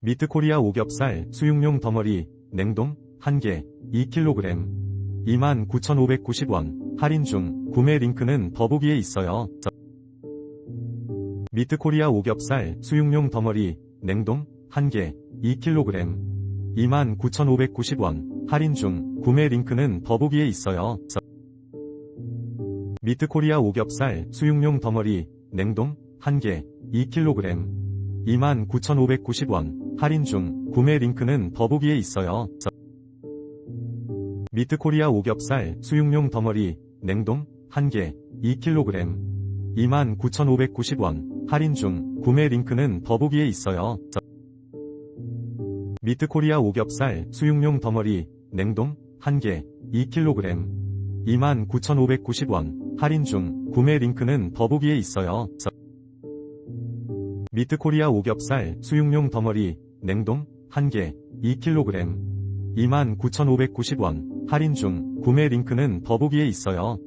미트코리아 오겹살 수육용 덩어리 냉동 1개 2kg 29,590원. 할인 중. 구매 링크는 더보기에 있어요. 미트코리아 오겹살 수육용 덩어리 냉동 1개 2kg 29,590원. 할인 중. 구매 링크는 더보기에 있어요. 미트코리아 오겹살 수육용 덩어리 냉동 1개 2kg 29,590원 할인 중 구매 링크는 더보기에 있어요. 미트코리아 오겹살 수육용 덩어리 냉동 1개 2kg 29,590원 할인 중 구매 링크는 더보기에 있어요. 미트코리아 오겹살 수육용 덩어리 냉동 1개 2kg 29,590원 할인 중 구매 링크는 더보기에 있어요. 미트코리아 오겹살 수육용 덩어리 냉동 1개 2kg 29,590원 할인 중 구매 링크는 더보기에 있어요.